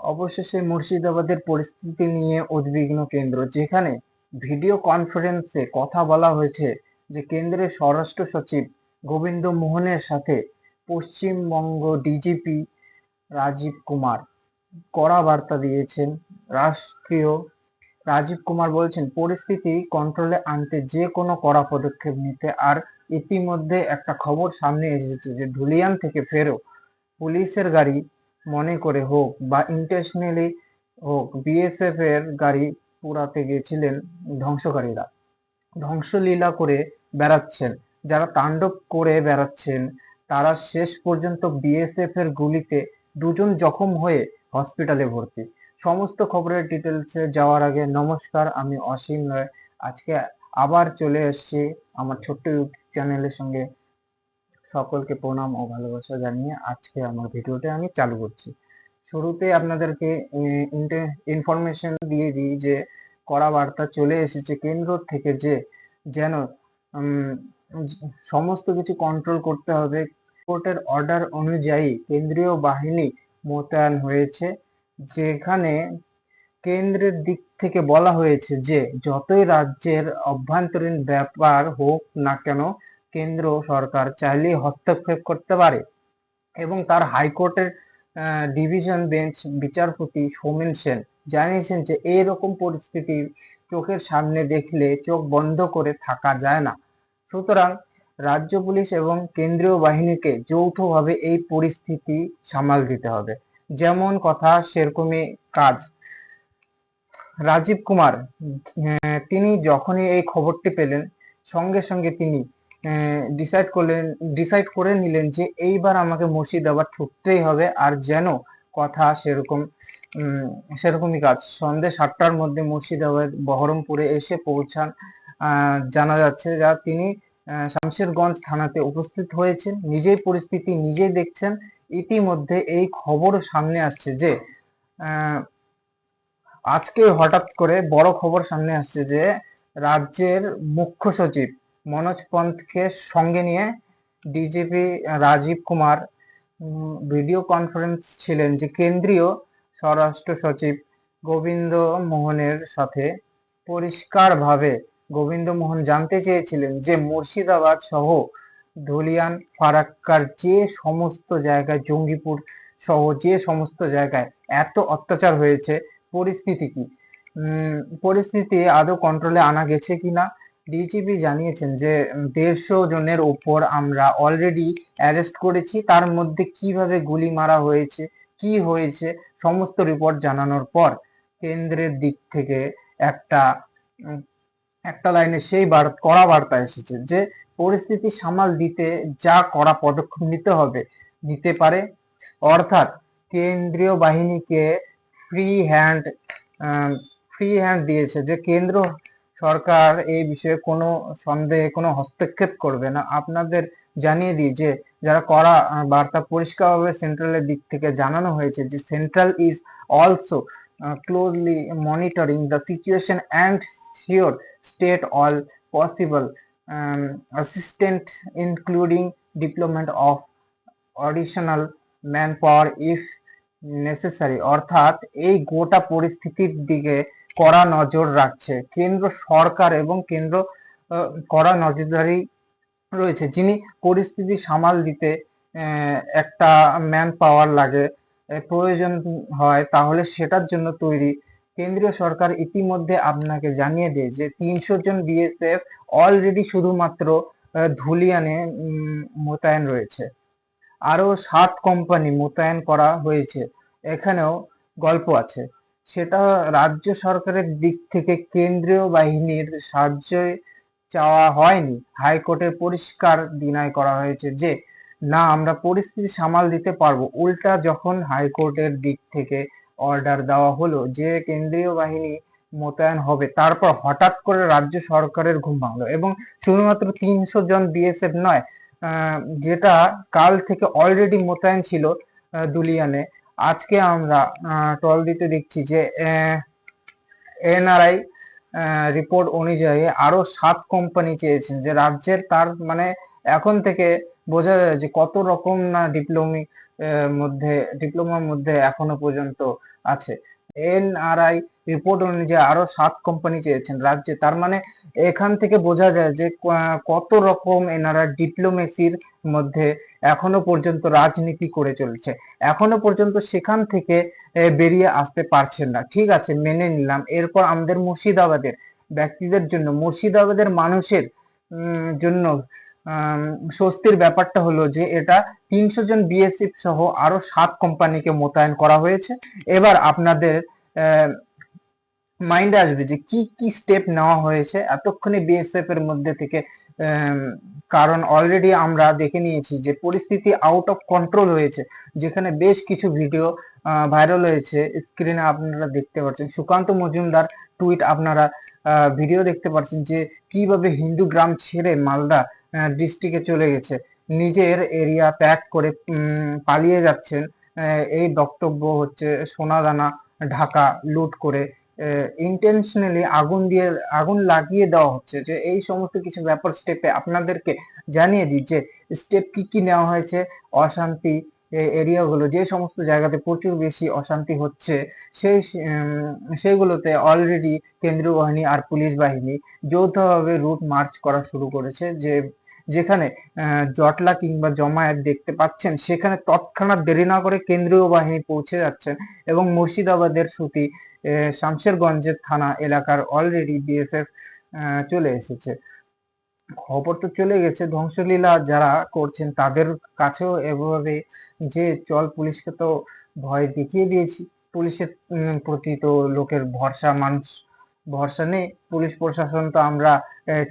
অবশেষে মুর্শিদাবাদের পরিস্থিতি নিয়ে উদ্বিগ্ন কেন্দ্র, যেখানে ভিডিও কনফারেন্সে কথা বলা হয়েছে যে কেন্দ্রের স্বরাষ্ট্র সচিব গোবিন্দ মোহনের সাথে পশ্চিমবঙ্গ ডিজিপি রাজীব কুমার। কড়া বার্তা দিয়েছেন রাষ্ট্রীয় রাজীব কুমার বলছেন, পরিস্থিতি কন্ট্রোলে আনতে যে কোনো কড়া পদক্ষেপ নিতে। আর ইতিমধ্যে একটা খবর সামনে এসেছে যে ধুলিয়ান থেকে ফেরো, পুলিশের গাড়ি মনে করে হোক বা ইন্টেনশনালি হোক বিএসএফ এর গাড়ি পুরাতে গিয়েছিলেন ধ্বংসকারীরা। ধ্বংসলীলা করে বেড়াচ্ছেন। যারা তাণ্ডব করে বেড়াচ্ছেন, তারা শেষ পর্যন্ত বিএসএফ এর গুলিতে দুজন জখম হয়ে হসপিটালে ভর্তি। সমস্ত খবরের ডিটেলসে যাওয়ার আগে নমস্কার, আমি অসীম রায়। আজকে আবার চলে এসেছি আমার ছোট্ট ইউটিউব চ্যানেলের সঙ্গে। সকলকে প্রণাম ও ভালোবাসা জানিয়ে আজকে আমার ভিডিওটা আমি চালু করছি। শুরুতে আপনাদেরকে ইনফরমেশন দিয়ে দিই যে কড়া বার্তা চলে এসেছে কেন্দ্র থেকে যে যেন সমস্ত কিছু কন্ট্রোল করতে হবে। কোর্টের অর্ডার অনুযায়ী কেন্দ্রীয় বাহিনী মোতায়েন হয়েছে, যেখানে কেন্দ্রের দিক থেকে বলা হয়েছে যে যতই রাজ্যের অভ্যন্তরীণ ব্যাপার হোক না কেন কেন্দ্র সরকার চাইলেই হস্তক্ষেপ করতে পারে এবং তার হাইকোর্টের ডিভিশন বেঞ্চ বিচারপতি সৌমেন সেন জানিয়েছেন যে এইরকম পরিস্থিতি চোখের সামনে দেখলে চোখ বন্ধ করে থাকা যায় না। সুতরাং রাজ্য পুলিশ এবং কেন্দ্রীয় বাহিনীকে যৌথভাবে এই পরিস্থিতি সামাল দিতে হবে। যেমন কথা সেরকমই কাজ। রাজীব কুমার তিনি যখনই এই খবরটি পেলেন, সঙ্গে সঙ্গে তিনি ডিসাইড করলেন ডিসাইড করে নিলেন যে এইবার আমাকে মুর্শিদাবাদ ছুটতেই হবে আর যেন কথা সেরকম সেরকমই কাজ। সন্ধ্যে সাতটার মধ্যে মুর্শিদাবাদ, বহরমপুরে এসে পৌঁছান। জানা যাচ্ছে যা তিনি শামশেরগঞ্জ থানাতে উপস্থিত হয়েছেন। নিজেই পরিস্থিতি নিজেই দেখছেন। ইতিমধ্যে এই খবর সামনে আসছে যে আজকে হঠাৎ করে বড় খবর সামনে আসছে যে, রাজ্যের মুখ্য সচিব মনোজ পন্থকে সঙ্গে নিয়ে DGP Rajeev Kumar video conference ছিলেন যে কেন্দ্রীয় স্বরাষ্ট্র সচিব গোবিন্দ মোহনের সাথে পরিষ্কারভাবে গোবিন্দ মোহন জানতে চেয়েছিলেন যে মুর্শিদাবাদ সহ ধুলিয়ান, ফারাক্কার যে সমস্ত জায়গায়, জঙ্গিপুর সহ যে সমস্ত জায়গায় এত অত্যাচার হয়েছে, পরিস্থিতি কি? পরিস্থিতি আদৌ কন্ট্রোলে আনা গেছে কিনা? ডিজিপি জানিয়েছেন যে দেড়শো জনের ওপর আমরা অলরেডি অ্যারেস্ট করেছি। তার মধ্যে কীভাবে গুলি মারা হয়েছে, কি হয়েছে, সমস্ত রিপোর্ট জানানোর পর কেন্দ্রের দিক থেকে একটা একটা লাইনে সেই কড়া বার্তা এসেছে যে, পরিস্থিতি সামাল দিতে যা কড়া পদক্ষেপ নিতে হবে, নিতে পারে। অর্থাৎ কেন্দ্রীয় বাহিনীকে ফ্রি হ্যান্ড ফ্রি হ্যান্ড দিয়েছে যে, কেন্দ্র সরকার এই বিষয়ে কোনো সন্দেহে, কোনো হস্তক্ষেপ করবে না। আপনাদের জানিয়ে দিই যে, যারা করা বার্তা পরিষ্কারভাবে সেন্ট্রালের দিক থেকে জানানো হয়েছে যে, central is also closely monitoring the situation and sure state all possible assistant, including deployment of additional manpower if necessary. অর্থাৎ এই গোটা পরিস্থিতির দিকে কড়া নজর রাখছে। কেন্দ্র সরকার এবং কেন্দ্র কড়া নজরদারি রয়েছে। যিনি পরিস্থিতি সামাল দিতে একটা ম্যান পাওয়ার লাগে প্রয়োজন হয়, তাহলে সেটার জন্য তৈরি। কেন্দ্রীয় সরকার ইতিমধ্যে আপনাকে জানিয়ে দেয় যে তিনশো জন বিএসএফ অলরেডি শুধুমাত্র ধুলিয়ানে মোতায়েন রয়েছে। আরও সাত কোম্পানি মোতায়েন করা হয়েছে। এখানেও গল্প আছে। সেটা রাজ্য সরকারের দিক থেকে কেন্দ্রীয় বাহিনীর সাহায্য চাওয়া হয়নি। হাইকোর্টের পরিষ্কার ডিনাই করা হয়েছে যে, না, আমরা পরিস্থিতি সামাল দিতে পারব। উল্টা যখন হাইকোর্টের দিক থেকে অর্ডার দেওয়া হলো যে, কেন্দ্রীয় বাহিনী মোতায়েন হবে, তারপর হঠাৎ করে রাজ্য সরকারের ঘুম ভাঙলো এবং শুধুমাত্র তিনশো জন বিএসএফ নয় যেটা কাল থেকে অলরেডি মোতায়েন ছিল দুলিয়ানে আজকে আমরা টল দিতে দেখছি যে এনআরআই রিপোর্ট অনুযায়ী আরও সাত কোম্পানি চেয়েছেন যে রাজ্যের তার মানে এখন থেকে বোঝা যায় যে কত রকম না ডিপ্লোমি মধ্যে ডিপ্লোমার মধ্যে এখনও পর্যন্ত আছে। এনআরআই রিপোর্ট অনুযায়ী আরও সাত কোম্পানি চেয়েছেন রাজ্যে। তার মানে এখান থেকে বোঝা যায় যে কত রকম এনারা ডিপ্লোমেসির মধ্যে এখনও পর্যন্ত রাজনীতি করে চলছে। এখনও পর্যন্ত সেখান থেকে বেরিয়ে আসতে পারছেন না। ঠিক আছে, মেনে নিলাম। এরপর আমাদের মুর্শিদাবাদের ব্যক্তিদের জন্য, মুর্শিদাবাদের মানুষের জন্য স্বস্তির ব্যাপারটা হলো যে এটা তিনশো জন বিএসএফ সহ আরও সাত কোম্পানিকে মোতায়েন করা হয়েছে। এবার আপনাদের মাইন্ডে আসবে যে কি কি স্টেপ নেওয়া হয়েছে। এতক্ষণে বিএসএফ এর মধ্যে থেকে কারণ অলরেডি আমরা দেখে নিয়েছি যে পরিস্থিতি আউট অফ কন্ট্রোল হয়েছে। যেখানে বেশ কিছু ভিডিও ভাইরাল হয়েছে। স্ক্রিনে আপনারা দেখতে পাচ্ছেন। সুকান্ত মজুমদার টুইট আপনারা ভিডিও দেখতে পাচ্ছেন যে কীভাবে হিন্দু গ্রাম ছেড়ে মালদা ডিস্ট্রিক্টে চলে গেছে। নিজের এরিয়া ত্যাগ করে পালিয়ে যাচ্ছেন এই বক্তব্য হচ্ছে সোনাদানা, ঢাকা লুট করে। ইন্টেনশনালি আগুন দিয়ে, আগুন লাগিয়ে দেওয়া হচ্ছে যে এই সমস্ত কিছু ব্যাপার স্টেপে আপনাদেরকে জানিয়ে দিই যে স্টেপ কি কি নেওয়া হয়েছে? অশান্তি এরিয়াগুলো যে সমস্ত জায়গাতে প্রচুর বেশি অশান্তি হচ্ছে, সেই সেইগুলোতে অলরেডি কেন্দ্রীয় বাহিনী আর পুলিশ বাহিনী যৌথভাবে রুট মার্চ করা শুরু করেছে, যে, যেখানে জটলা কিংবা জমায়েত দেখতে পাচ্ছেন, সেখানে তৎক্ষণাৎ দেরি না করে কেন্দ্রীয় বাহিনী পৌঁছে যাচ্ছেন এবং মুর্শিদাবাদের সুতি শামশেরগঞ্জের থানা এলাকার অলরেডি বিএসএফ চলে এসেছে। খবর তো চলে গেছে, ধ্বংসলীলা যারা করছেন তাদের কাছেও এভাবে যে চল পুলিশকে তো ভয় দেখিয়ে দিয়েছি। পুলিশের প্রতি তো লোকের ভরসা, মানুষ ভরসা নেই। পুলিশ প্রশাসন তো আমরা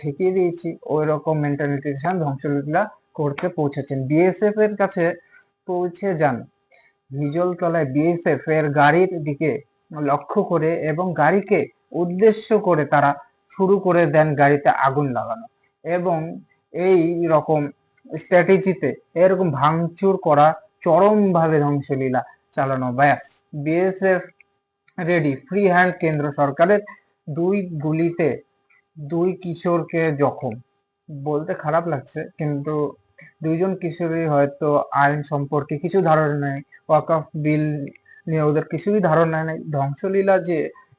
ঠেকিয়ে দিয়েছি। ওই রকম মেন্টালিটির সাথে ধ্বংসলীলা করতে পৌঁছেছেন। বিএসএফ এর কাছে পৌঁছে যান। হিজল তলায় বিএসএফ এর গাড়ির দিকে লক্ষ্য করে এবং গাড়িকে উদ্দেশ্য করে তারা শুরু করে দেন গাড়িতে আগুন লাগানো। এবং এই রকম স্ট্র্যাটেজিতে এরকম ভাঙচুর করা চরমভাবে ধ্বংসলীলা চালানো। ব্যাস বিএসএফ রেডি ফ্রি হ্যান্ড কেন্দ্র সরকারের দুই গুলিতে দুই কিশোরকে জখম। বলতে খারাপ লাগছে, কিন্তু দুইজন কিশোরী হয়তো আইন সম্পর্কে কিছু ধারণা নেই, ওয়াকফ বিল নিয়ে ওদের কিছুই ধারণা নেই। ধ্বংসলীলা যে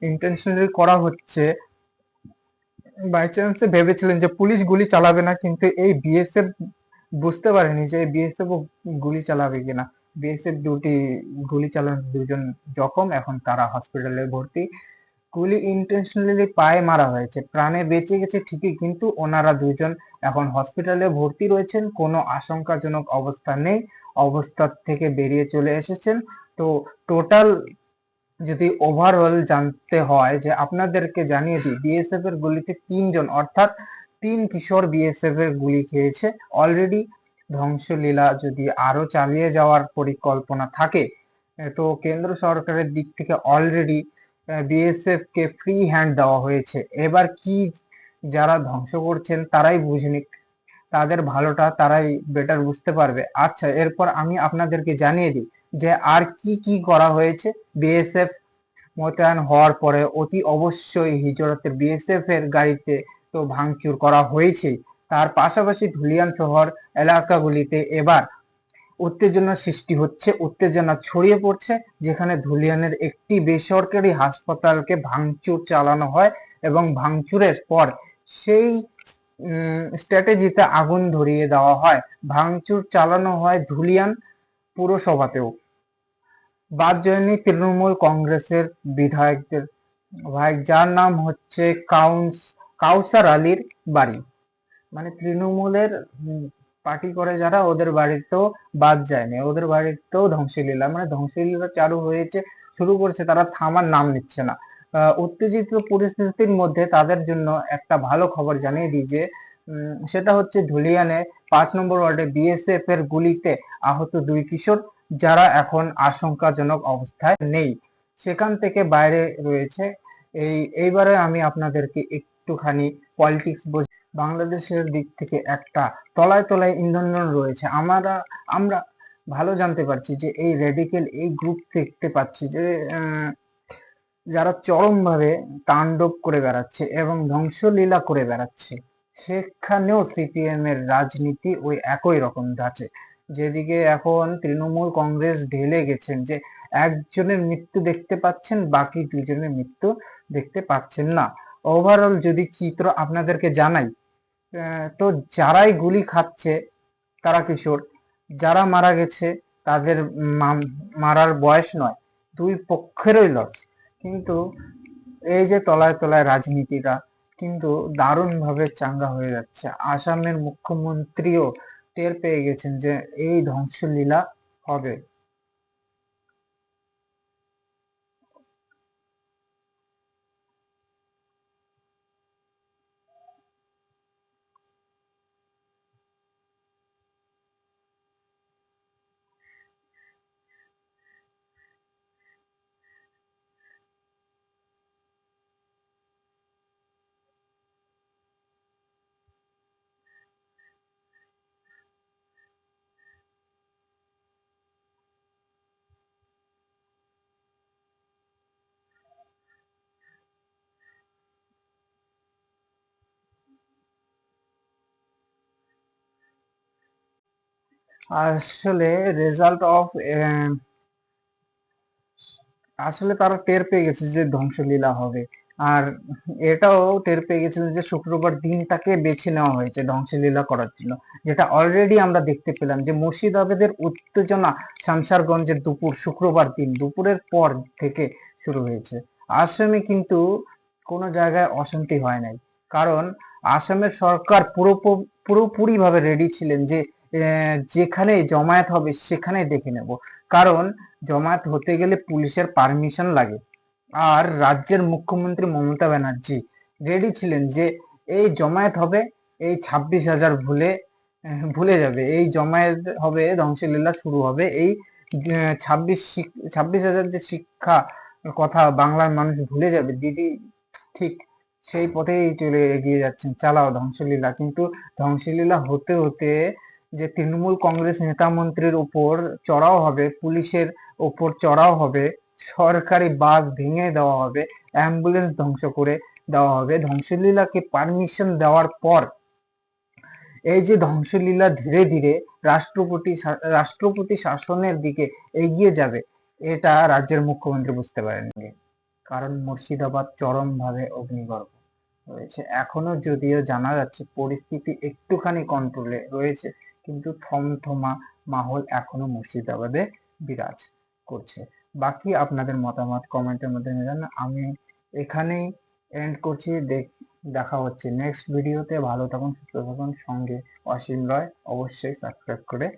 ইন্টেনশনালি করা হচ্ছে বাই চান্সে ভেবেছিলেন যে পুলিশ গুলি চালাবে না, কিন্তু এই বিএসএফ বুঝতে পারেনি যে বিএসএফ গুলি চালাবে কিনা। বিএসএফ দুটি গুলি চালানো দুজন জখম, এখন তারা হসপিটালে ভর্তি। গুলি ইন্টেনশনালি পায়ে মারা হয়েছে, প্রাণে বেঁচে গেছে ঠিকই, কিন্তু ওনারা দুজন এখন হসপিটালে ভর্তি রয়েছেন, কোনো আশঙ্কাজনক অবস্থা নেই, অবস্থা থেকে বেরিয়ে চলে এসেছেন। তো টোটাল যদি ওভারঅল জানতে হয় যে আপনাদেরকে জানিয়ে দিই বিএসএফ এর গুলিতে তিনজন, অর্থাৎ তিন কিশোর বিএসএফ এর গুলি খেয়েছে। অলরেডি ধ্বংসলীলা যদি আরও চালিয়ে যাওয়ার পরিকল্পনা থাকে, তো কেন্দ্র সরকারের দিক থেকে অলরেডি বিএসএফ কে ফ্রি হ্যান্ড দেওয়া হয়েছে। এবার কি যারা ধ্বংস করছেন তারাই বুঝে তাদের ভালোটা তারাই বেটার বুঝতে পারবে। আচ্ছা এরপর আমি আপনাদেরকে জানিয়ে দিই যে আর কি কি করা হয়েছে? বিএসএফ মোতায়েন হওয়ার পরে অতি অবশ্যই হিজরতের বিএসএফ এর গাড়িতে তো ভাঙচুর করা হয়েছেই তার পাশাপাশি ধুলিয়ান শহর এলাকাগুলিতে এবার উত্তেজনা সৃষ্টি হচ্ছে, উত্তেজনা ছড়িয়ে পড়ছে, যেখানে ধুলিয়ানের একটি বেসরকারি হাসপাতালকে ভাঙচুর চালানো হয় এবং ভাঙচুরের পর সেই স্ট্র্যাটেজিতে আগুন ধরিয়ে দেওয়া হয়। ভাঙচুর চালানো হয় ধুলিয়ান পুরসভাতেও। বাদ যায়নি তৃণমূল কংগ্রেসের বিধায়কদের ভাই, যার নাম হচ্ছে কাউন্স, কাউসার আলীর বাড়ি। মানে তৃণমূলের পার্টি করে যারা, ওদের বাড়িতেও বাদ যায়নি। ওদের বাড়িতেও ধ্বংসলীলা মানে ধ্বংসলীলা চালু হয়েছে, শুরু করেছে তারা, থামার নাম নিচ্ছে না। উত্তেজিত পরিস্থিতির মধ্যে তাদের জন্য একটা ভালো খবর জানিয়ে দিই যে সেটা হচ্ছে ধুলিয়ানে পাঁচ নম্বর ওয়ার্ডে বিএসএফ এর গুলিতে আহত দুই কিশোর যারা এখন আশঙ্কাজনক অবস্থায় নেই। সেখান থেকে বাইরে রয়েছে। এই, এইবারে আমি আপনাদেরকে একটুখানি পলিটিক্স বাংলাদেশের দিক থেকে একটা তলায় তলায় ইন্ধন রয়েছে। আমরা আমরা ভালো জানতে পারছি যে এই রেডিকেল এই গ্রুপ দেখতে পাচ্ছি যে যারা চরমভাবে তাণ্ডব করে বেড়াচ্ছে এবং ধ্বংসলীলা করে বেড়াচ্ছে। সেখানেও সিপিএম এর রাজনীতি ওই একই রকম ধাঁচে। যেদিকে এখন তৃণমূল কংগ্রেস ঢেলে গেছেন যে, একজনের মৃত্যু দেখতে পাচ্ছেন, বাকি দুজনের মৃত্যু দেখতে পাচ্ছেন না। ওভারঅল যদি চিত্র আপনাদেরকে জানাই তো যারাই গুলি খাচ্ছে, তারা কিশোর। যারা মারা গেছে, তাদের মারার বয়স নয়, দুই পক্ষেরই লস কিন্তু এই যে তলায় তলায় রাজনীতিটা কিন্তু দারুণভাবে চাঙ্গা হয়ে যাচ্ছে। আসামের মুখ্যমন্ত্রীও টের পেয়ে গেছেন যে এই ধ্বংসলীলা হবে। আসলে রেজাল্ট অফ আসলে তারা টের পেয়ে গেছে যে ধ্বংসলীলা হবে। আর এটাও টের পেয়ে গেছিলেন যে শুক্রবার দিনটাকে বেছে নেওয়া হয়েছে ধ্বংসলীলা করার জন্য। যেটা অলরেডি আমরা দেখতে পেলাম যে মুর্শিদাবাদের উত্তেজনা শামসারগঞ্জের দুপুর, শুক্রবার দিন, দুপুরের পর থেকে শুরু হয়েছে। আসামে কিন্তু কোনো জায়গায় অশান্তি হয় নাই। কারণ আসামের সরকার পুরো পুরোপুরি ভাবে রেডি ছিলেন যে যেখানে জমায়েত হবে সেখানে দেখে নেব। কারণ জমায়েত হতে গেলে পুলিশের পারমিশন লাগে। আর রাজ্যের মুখ্যমন্ত্রী মমতা ব্যানার্জি রেডি ছিলেন যে এই জমায়েত হবে, এই ছাব্বিশ হাজার ভুলে ভুলে যাবে। এই জমায়েত হবে, ধ্বংসলীলা শুরু হবে। এই ছাব্বিশ ছাব্বিশ হাজার যে শিক্ষা কথা বাংলার মানুষ ভুলে যাবে, দিদি ঠিক সেই পথেই চলে এগিয়ে যাচ্ছেন, চালাও ধ্বংসলীলা। কিন্তু ধ্বংসলীলা হতে হতে যে তৃণমূল কংগ্রেস নেতা মন্ত্রীর উপর চড়াও হবে, পুলিশের উপর চড়াও হবে, সরকারি বাস ভেঙে দেওয়া হবে, অ্যাম্বুলেন্স ধ্বংস করে দেওয়া হবে, ধ্বংসলীলাকে পারমিশন দেওয়ার পর এই যে ধ্বংসলীলা ধীরে ধীরে রাষ্ট্রপতি রাষ্ট্রপতি শাসনের দিকে এগিয়ে যাবে, এটা রাজ্যের মুখ্যমন্ত্রী বুঝতে পারেননি। কারণ মুর্শিদাবাদ চরমভাবে অগ্নিগর্ভ রয়েছে। এখনও যদিও জানা যাচ্ছে, পরিস্থিতি একটুখানি কন্ট্রোলে রয়েছে। কিন্তু থমথমা মাহল এখনও মুর্শিদাবাদে বিরাজ করছে। বাকি আপনাদের মতামত কমেন্টের মধ্যে জানান। আমি এখানেই এন্ড করছি। দেখ- দেখা হচ্ছে নেক্সট ভিডিওতে ভালো থাকুন, সুস্থ থাকুন। সঙ্গে অসীম রয় অবশ্যই সাবস্ক্রাইব করে